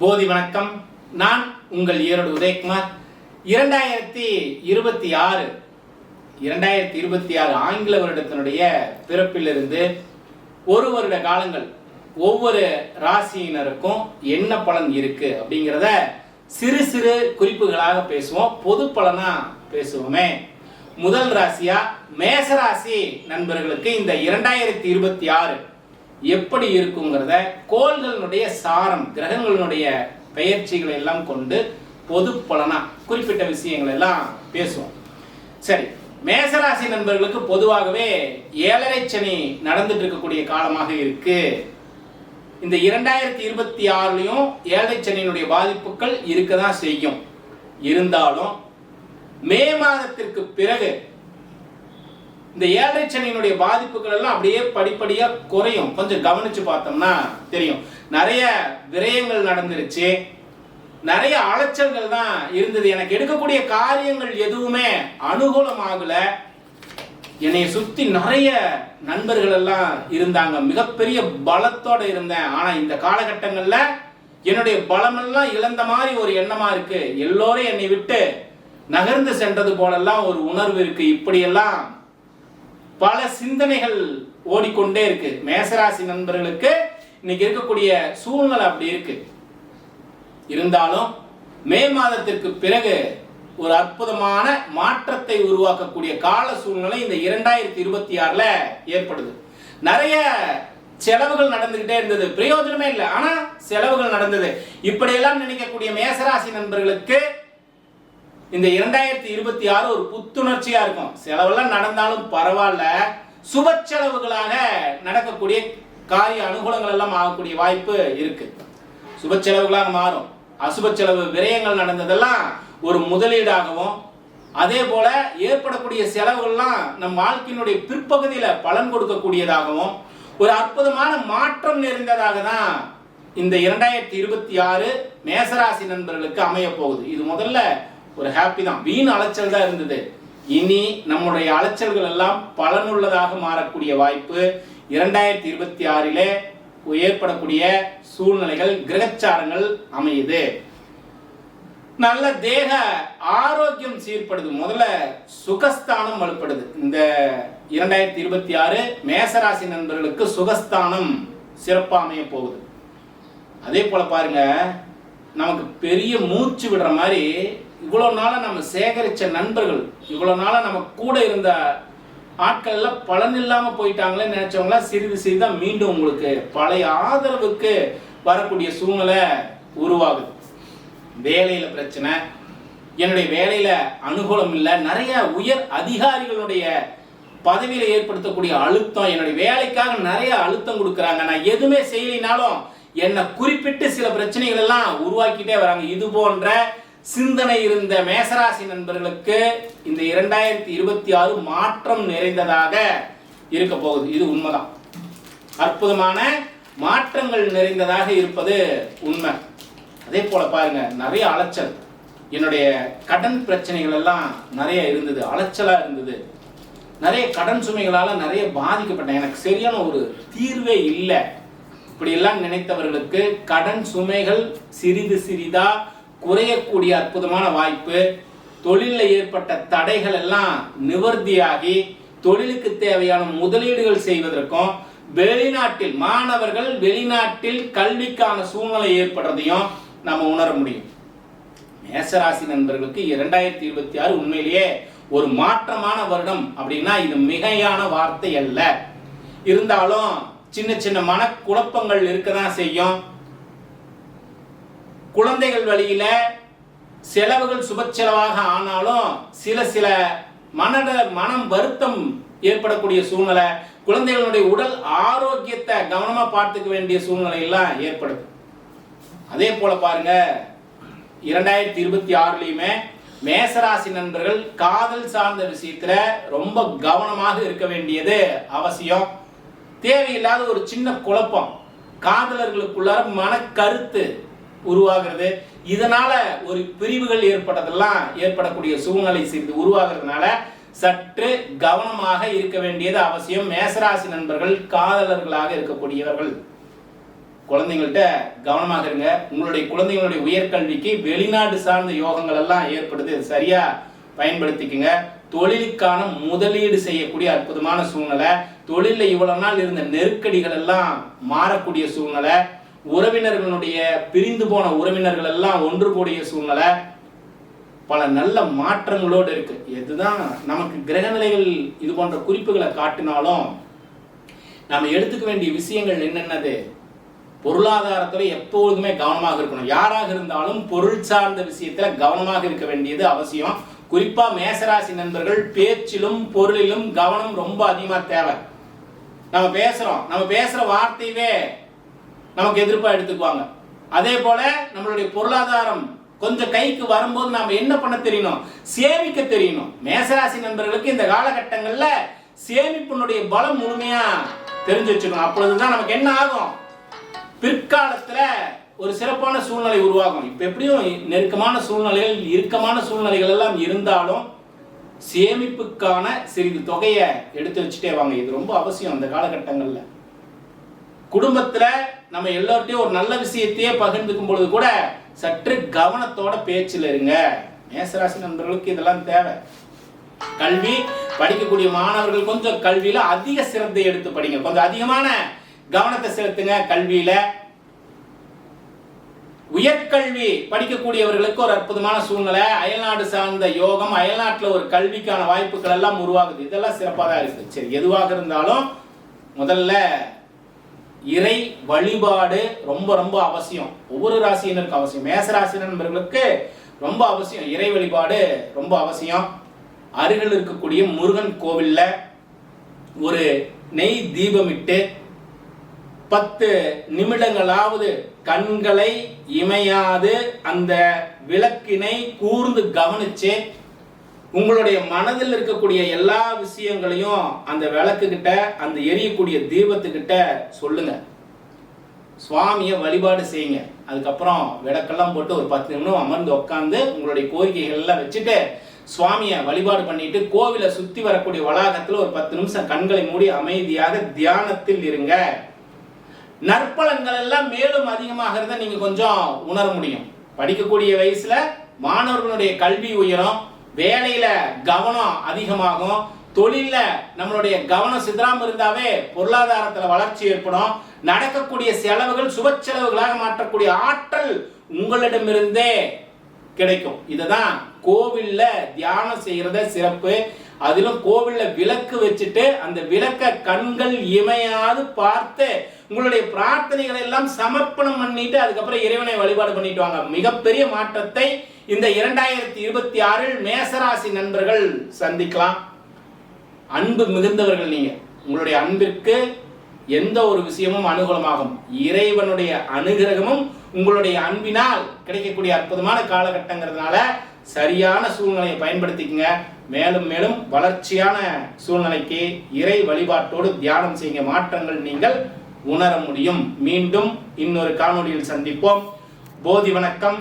போதி வணக்கம். நான் உங்கள் ஈரோடு உதயகுமார். இரண்டாயிரத்தி இருபத்தி ஆறு இரண்டாயிரத்தி இருபத்தி ஆறு ஆங்கில வருடத்தினுடைய பிறப்பிலிருந்து ஒரு வருட காலங்கள் ஒவ்வொரு ராசியினருக்கும் என்ன பலன் இருக்கு அப்படிங்கிறத சிறு சிறு குறிப்புகளாக பேசுவோம். பொது பலனா பேசுவோமே. முதல் ராசியா மேசராசி நண்பர்களுக்கு இந்த இரண்டாயிரத்தி இருபத்தி ஆறு எப்படி இருக்குங்கிறத கோள்களினுடைய சாரம் கிரகங்களினுடைய பெயர்ச்சிகளை எல்லாம் கொண்டு பொது பலனா குறிப்பிட்ட விஷயங்கள் எல்லாம் பேசுவோம். சரி மேசராசி நண்பர்களுக்கு பொதுவாகவே ஏழரை சனி நடந்துட்டு இருக்கக்கூடிய காலமாக இருக்கு. இந்த இரண்டாயிரத்தி இருபத்தி ஆறுலையும் ஏழரை சனியினுடைய பாதிப்புகள் இருக்க தான் செய்யும். இருந்தாலும் மே மாதத்திற்கு பிறகு இந்த ஏழரை சனியினுடைய பாதிப்புகள் எல்லாம் அப்படியே படிப்படியா குறையும். கொஞ்சம் கவனிச்சு பார்த்தோம்னா தெரியும். நிறைய விரயங்கள் நடந்துருச்சு. நிறைய அலைச்சல்கள் தான் இருந்தது. எனக்கு எடுக்கக்கூடிய காரியங்கள் எதுவுமே அனுகூலமாகல. என்னை சுத்தி நிறைய நண்பர்கள் எல்லாம் இருந்தாங்க. மிகப்பெரிய பலத்தோட இருந்தேன். ஆனா இந்த காலகட்டங்கள்ல என்னுடைய பலமெல்லாம் இழந்த மாதிரி ஒரு எண்ணமா இருக்கு. எல்லோரும் என்னை விட்டு நகர்ந்து சென்றது போலெல்லாம் ஒரு உணர்வு இருக்கு. இப்படியெல்லாம் பல சிந்தனைகள் ஓடிக்கொண்டே இருக்கு. மேசராசி நண்பர்களுக்கு இன்னைக்கு இருக்கக்கூடிய சூழ்நிலை அப்படி இருக்கு. இருந்தாலும் மே மாதத்திற்கு பிறகு ஒரு அற்புதமான மாற்றத்தை உருவாக்கக்கூடிய கால சூழ்நிலை இந்த இரண்டாயிரத்தி இருபத்தி ஆறுல ஏற்படுது. நிறைய செலவுகள் நடந்துகிட்டே இருந்தது. பிரயோஜனமே இல்லை. ஆனா செலவுகள் நடந்தது. இப்படியெல்லாம் நினைக்கக்கூடிய மேசராசி நண்பர்களுக்கு இந்த இரண்டாயிரத்தி இருபத்தி ஆறு ஒரு புத்துணர்ச்சியா இருக்கும். செலவெல்லாம் நடந்தாலும் பரவாயில்ல. சுப செலவுகளாக நடக்கக்கூடிய காரிய அனுகூலங்கள் எல்லாம் ஆகக்கூடிய வாய்ப்பு இருக்கு. சுப செலவுகளாக மாறும். அசுப செலவு விரயங்கள் நடந்ததெல்லாம் ஒரு முதலீடாகவும் அதே போல ஏற்படக்கூடிய செலவுகள்லாம் நம் வாழ்க்கையினுடைய பிற்பகுதியில பலன் கொடுக்கக்கூடியதாகவும் ஒரு அற்புதமான மாற்றம் நிறைந்ததாக தான் இந்த இரண்டாயிரத்தி இருபத்தி ஆறு மேசராசி நண்பர்களுக்கு அமைய போகுது. இது முதல்ல ஒரு ஹாப்பி தான். வீண் அலைச்சல் தான் இருந்தது. இனி நம்முடைய அலைச்சல்கள் எல்லாம் பலனுள்ளதாக மாறக்கூடிய வாய்ப்பு இரண்டாயிரத்தி இருபத்தி ஆறிலே ஏற்படக்கூடிய சூழ்நிலைகள் கிரகச்சாரங்கள் அமையுது. நல்ல தேக ஆரோக்கியம் சீர்படுது. முதல்ல சுகஸ்தானம் வலுப்படுது. இந்த இரண்டாயிரத்தி இருபத்தி ஆறு மேசராசி நண்பர்களுக்கு சுகஸ்தானம் சிறப்பாக அமைய போகுது. அதே போல பாருங்க நமக்கு பெரிய மூச்சு விடுற மாதிரி இவ்வளோ நாளாக நம்ம சேகரித்த நண்பர்கள் இவ்வளோ நாளாக நம்ம கூட இருந்த ஆட்கள் எல்லாம் பலன் இல்லாமல் போயிட்டாங்களே நினைச்சவங்களாம் சிறிது சிறிதாக மீண்டும் உங்களுக்கு பழைய ஆதரவுக்கு வரக்கூடிய சூழ்நிலை உருவாகுது. வேலையில் பிரச்சனை என்னுடைய வேலையில் அனுகூலம் இல்லை நிறைய உயர் அதிகாரிகளுடைய பதவியில் ஏற்படுத்தக்கூடிய அழுத்தம் என்னுடைய வேலைக்காக நிறைய அழுத்தம் கொடுக்குறாங்க. நான் எதுவுமே செய்யலினாலும் என்னை குறிப்பிட்டு சில பிரச்சனைகள் எல்லாம் உருவாக்கிட்டே வராங்க. இது போன்ற சிந்தனை இருந்த மேசராசி நண்பர்களுக்கு இந்த இரண்டாயிரத்தி இருபத்தி ஆறு மாற்றம் நிறைந்ததாக இருக்க போகுது. இது உண்மைதான். அற்புதமான மாற்றங்கள் நிறைந்ததாக இருப்பது உண்மை. அதே போல பாருங்க நிறைய அலைச்சல். என்னுடைய கடன் பிரச்சனைகள் எல்லாம் நிறைய இருந்தது அலைச்சலா இருந்தது. நிறைய கடன் சுமைகளால் நிறைய பாதிக்கப்பட்டேன். எனக்கு சரியான ஒரு தீர்வே இல்லை. இப்படியெல்லாம் நினைத்தவர்களுக்கு கடன் சுமைகள் சிறிது சிறிதாக குறையக்கூடிய அற்புதமான வாய்ப்பு. தொழிலில் ஏற்பட்ட தடைகள் எல்லாம் நிவர்த்தியாகி தொழிலுக்கு தேவையான முதலீடுகள் செய்வதற்கும் வெளிநாட்டில் மாணவர்கள் வெளிநாட்டில் கல்விக்கான சூழ்நிலை ஏற்படுறதையும் நம்ம உணர முடியும். மேசராசி நண்பர்களுக்கு இரண்டாயிரத்தி இருபத்தி ஆறு உண்மையிலேயே ஒரு மாற்றமான வருடம் அப்படின்னா இது மிகையான வார்த்தை அல்ல. இருந்தாலும் சின்ன சின்ன மனக்குழப்பங்கள் இருக்க தான் செய்யும். குழந்தைகள் வழியில செலவுகள் சுப செலவாக ஆனாலும் சில சில மன மனம் வருத்தம் ஏற்படக்கூடிய சூழ்நிலை குழந்தைகளுடைய உடல் ஆரோக்கியத்தை கவனமா பார்த்துக்க வேண்டிய சூழ்நிலை எல்லாம் ஏற்படுது. அதே போல பாருங்க இரண்டாயிரத்தி இருபத்தி ஆறுலயுமே மேசராசி நண்பர்கள் காதல் சார்ந்த விஷயத்துல ரொம்ப கவனமாக இருக்க வேண்டியது அவசியம். தேவையில்லாத ஒரு சின்ன குழப்பம். காதலர்களுக்குள்ளார மன கருத்து உருவாகிறது. இதனால ஒரு பிரிவுகள் ஏற்பட்டதெல்லாம் ஏற்படக்கூடிய சூழ்நிலை சிறிது உருவாகிறதுனால சற்று கவனமாக இருக்க வேண்டியது அவசியம். மேசராசி நண்பர்கள் காதலர்களாக இருக்கக்கூடியவர்கள். குழந்தைங்கள்ட்ட கவனமாக இருங்க. உங்களுடைய குழந்தைங்களுடைய உயர்கல்விக்கு வெளிநாடு சார்ந்த யோகங்கள் எல்லாம் ஏற்படுது. சரியா பயன்படுத்திக்கங்க. தொழிலுக்கான முதலீடு செய்யக்கூடிய அற்புதமான சூழ்நிலை. தொழிலில் இவ்வளவு நாள் இருந்த நெருக்கடிகள் எல்லாம் மாறக்கூடிய சூழ்நிலை. உறவினர்களுடைய பிரிந்து போன உறவினர்கள் எல்லாம் ஒன்று கூடிய சூழ்நிலை பல நல்ல மாற்றங்களோடு இருக்கு. எதுதான் நமக்கு கிரகநிலைகள் இது போன்ற குறிப்புகளை காட்டினாலும் நம்ம எடுத்துக்க வேண்டிய விஷயங்கள் என்னென்னது? பொருளாதாரத்தில் எப்பொழுதுமே கவனமாக இருக்கணும். யாராக இருந்தாலும் பொருள் சார்ந்த விஷயத்தில் கவனமாக இருக்க வேண்டியது அவசியம். குறிப்பாக மேசராசி நண்பர்கள் பேச்சிலும் பொருளிலும் கவனம் ரொம்ப அதிகமாக தேவை. நம்ம பேசுகிறோம் நம்ம பேசுகிற வார்த்தையவே நமக்கு எதிர்ப்பாக எடுத்துக்குவாங்க. அதே போல நம்மளுடைய பொருளாதாரம் கொஞ்சம் கைக்கு வரும்போது நாம என்ன பண்ண தெரியணும் சேமிக்க தெரியணும் மேசராசி நண்பர்களுக்கு இந்த காலகட்டங்கள்ல சேமிப்பினுடைய பலம் முழுமையா தெரிஞ்சு வச்சுக்கணும் அப்பொழுதுதான் நமக்கு என்ன ஆகும்? பிற்காலத்துல ஒரு சிறப்பான சூழ்நிலை உருவாகும். இப்ப எப்படியும் நெருக்கமான சூழ்நிலைகள் இறுக்கமான சூழ்நிலைகள் எல்லாம் இருந்தாலும் சேமிப்புக்கான சிறிது தொகையை எடுத்து வச்சுட்டே வாங்க. இது ரொம்ப அவசியம் அந்த காலகட்டங்கள்ல. குடும்பத்துல நம்ம எல்லார்ட்டையும் ஒரு நல்ல விஷயத்தையே பகிர்ந்துக்கும் பொழுது கூட சற்று கவனத்தோட பேச்சில் இருங்க. மேசராசி நண்பர்களுக்கு இதெல்லாம் தேவை. கல்வி படிக்கக்கூடிய மாணவர்கள் கொஞ்சம் கல்வியில அதிக சிரத்தை எடுத்து படிங்க. கொஞ்சம் அதிகமான கவனத்தை செலுத்துங்க கல்வியில. உயர்கல்வி படிக்கக்கூடியவர்களுக்கு ஒரு அற்புதமான சூழ்நிலை. அயல்நாடு சார்ந்த யோகம் அயல்நாட்டில் ஒரு கல்விக்கான வாய்ப்புகள் எல்லாம் உருவாகுது. இதெல்லாம் சிறப்பாக தான் இருக்கு. சரி எதுவாக இருந்தாலும் முதல்ல இறை வழிபாடு ரொம்ப ரொம்ப அவசியம். ஒவ்வொரு ராசியினருக்கு அவசியம். மேச ராசி நண்பர்களுக்கு ரொம்ப அவசியம். இறை வழிபாடு ரொம்ப அவசியம். அருகில் இருக்கக்கூடிய முருகன் கோவில்ல ஒரு நெய் தீபமிட்டு பத்து நிமிடங்களாவது கண்களை இமையாது அந்த விளக்கினை கூர்ந்து கவனிச்சு உங்களுடைய மனதில் இருக்கக்கூடிய எல்லா விஷயங்களையும் அந்த விளக்கு கிட்ட அந்த எரியக்கூடிய தீபத்துக்கிட்ட சொல்லுங்க. சுவாமியை வழிபாடு செய்யுங்க. அதுக்கப்புறம் விளக்கெல்லாம் போட்டு ஒரு பத்து நிமிடம் அமர்ந்து உட்காந்து உங்களுடைய கோரிக்கைகள்லாம் வச்சுட்டு சுவாமியை வழிபாடு பண்ணிட்டு கோவிலை சுத்தி வரக்கூடிய வளாகத்தில் ஒரு பத்து நிமிஷம் கண்களை மூடி அமைதியாக தியானத்தில் இருங்க. நற்பலன்கள் எல்லாம் மேலும் அதிகமாகிறத நீங்க கொஞ்சம் உணர முடியும். படிக்கக்கூடிய வயசுல மாணவர்களுடைய கல்வி உயரும். வேலையில கவனம் அதிகமாகும் தொழில்ல நம்மளுடைய கவனம் சிதறாம இருந்தாவே பொருளாதாரத்துல வளர்ச்சி ஏற்படும். நடக்கக்கூடிய செலவுகள் சுப செலவுகளாக மாற்றக்கூடிய ஆற்றல் உங்களிடமிருந்தே கிடைக்கும். இதுதான் கோவில்ல தியானம் செய்யறத சிறப்பு. அதிலும் கோவில்ல விளக்கு வச்சுட்டு அந்த விளக்க கண்கள் இமையாது பார்த்து உங்களுடைய பிரார்த்தனைகளை எல்லாம் சமர்ப்பணம் பண்ணிட்டு அதுக்கப்புறம் இறைவனை வழிபாடு பண்ணிட்டு வாங்க. மிகப்பெரிய மாற்றத்தை இந்த இரண்டாயிரத்தி இருபத்தி ஆறில் மேசராசி நண்பர்கள் சந்திக்கலாம். அன்பு மிகுந்தவர்கள் நீங்க. உங்களுடைய அன்பிற்கு எந்த ஒரு விஷயமும் அனுகூலமாகும். இறைவனுடைய அனுகிரகமும் உங்களுடைய அன்பினால் கிடைக்கக்கூடிய அற்புதமான காலகட்டங்கிறதுனால சரியான சூழ்நிலையை பயன்படுத்திக்கங்க. மேலும் மேலும் வளர்ச்சியான சூழ்நிலைக்கு இறை வழிபாட்டோடு தியானம் செய்ய மாற்றங்கள் நீங்கள் உணர முடியும். மீண்டும் இன்னொரு காணொலியில் சந்திப்போம். போதி வணக்கம்.